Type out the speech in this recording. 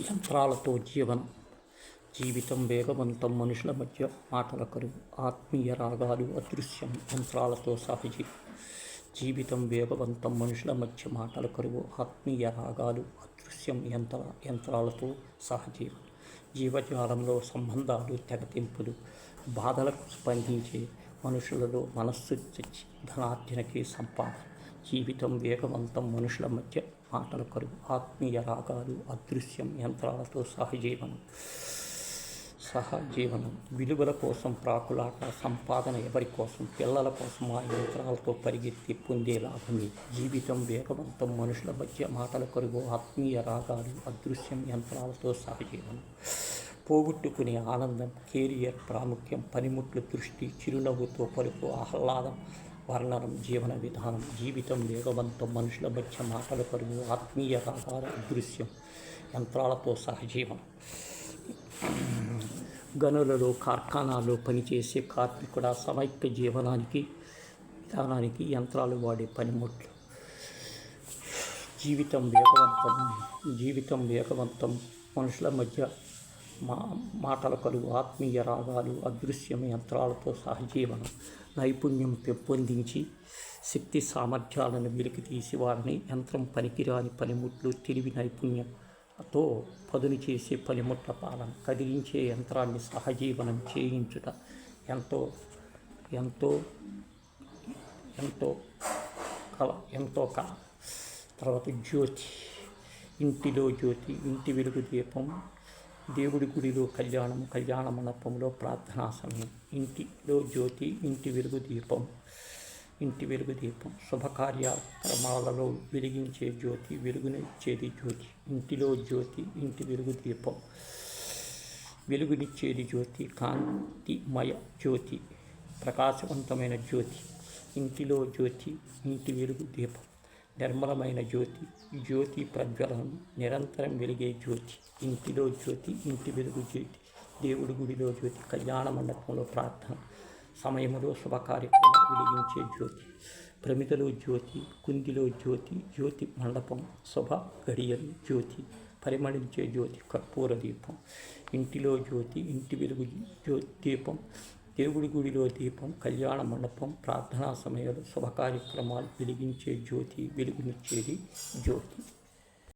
యంత్రాలతో జీవనం జీవితం వేగవంతం మనుషుల మధ్య మాటల కరువు ఆత్మీయ రాగాలు అదృశ్యం యంత్రాలతో సహజీ. జీవితం వేగవంతం మనుషుల మధ్య మాటల కరువు ఆత్మీయ రాగాలు అదృశ్యం యంత్ర యంత్రాలతో సహజీవం జీవజాలంలో సంబంధాలు తెగతింపులు బాధలకు స్పందించే మనుషులలో మనస్సు చచ్చి ధనార్జనకి సంపాదన. జీవితం వేగవంతం మనుషుల మధ్య మాటల కరువు ఆత్మీయ రాగాలు అదృశ్యం యంత్రాలతో సహజీవనం సహజీవనం. విలువల కోసం ప్రాకులాట సంపాదన ఎవరి కోసం? పిల్లల కోసం ఆ యంత్రాలతో పరిగెత్తి పొందే లాభమే. జీవితం వేగవంతం మనుషుల మధ్య మాటల కరువు ఆత్మీయ రాగాలు అదృశ్యం యంత్రాలతో సహజీవనం. పోగొట్టుకునే ఆనందం కెరియర్ ప్రాముఖ్యం పనిముట్లు దృష్టి చిరునవ్వుతో పలుకు ఆహ్లాదం వర్ణనం జీవన విధానం జీవితం వేగవంతం మనుషుల మధ్య మాటల పరుగు ఆత్మీయ రాగాల అదృశ్యం యంత్రాలతో సహజీవనం. గనులలో కార్ఖానాల్లో పనిచేసే కార్మికుడ సమైక్య జీవనానికి విధానానికి యంత్రాలు వాడే పనిముట్లు. జీవితం వేగవంతం జీవితం వేగవంతం మనుషుల మధ్య మా మాటలకలు ఆత్మీయ రాగాలు అదృశ్యం యంత్రాలతో సహజీవనం నైపుణ్యం పెంపొందించి శక్తి సామర్థ్యాలను వెలికి తీసి వారిని యంత్రం పనికిరాని పనిముట్లు తెలివి నైపుణ్యంతో పదును చేసే పనిముట్ల పాలన కదిలించే యంత్రాన్ని సహజీవనం చేయించుట. ఎంతో ఎంతో ఎంతో కల ఎంతో కళ. తర్వాత జ్యోతి ఇంటిలో జ్యోతి ఇంటి వెలుగు దీపం దేవుడి గుడిలో కళ్యాణం కళ్యాణ మండపంలో ప్రార్థనా సమయం ఇంటిలో జ్యోతి ఇంటి వెలుగు దీపం ఇంటి వెలుగు దీపం శుభకార్యక్రమాలలో వెలిగించే జ్యోతి వెలుగునిచ్చేది జ్యోతి ఇంటిలో జ్యోతి ఇంటి వెలుగు దీపం వెలుగునిచ్చేది జ్యోతి కాంతిమయ జ్యోతి ప్రకాశవంతమైన జ్యోతి ఇంటిలో జ్యోతి ఇంటి వెలుగు దీపం. నిర్మలమైన జ్యోతి జ్యోతి ప్రజ్వలనం నిరంతరం వెలిగే జ్యోతి ఇంటిలో జ్యోతి ఇంటి వెలుగు జ్యోతి దేవుడి గుడిలో జ్యోతి కళ్యాణ మండపంలో ప్రార్థన సమయంలో శుభకార్యక్రమం వెలిగించే జ్యోతి ప్రమిదలో జ్యోతి కుందిలో జ్యోతి జ్యోతి మండపం శుభ గడియలు జ్యోతి పరిమళించే జ్యోతి కర్పూర దీపం ఇంటిలో జ్యోతి ఇంటి వెలుగు జ్యోతి దీపం దేవుడి గుడిలో దీపం కళ్యాణ మండపం ప్రార్థనా సమయంలో శుభ కార్యక్రమాలు వెలిగించే జ్యోతి వెలుగునిచ్చేది జ్యోతి.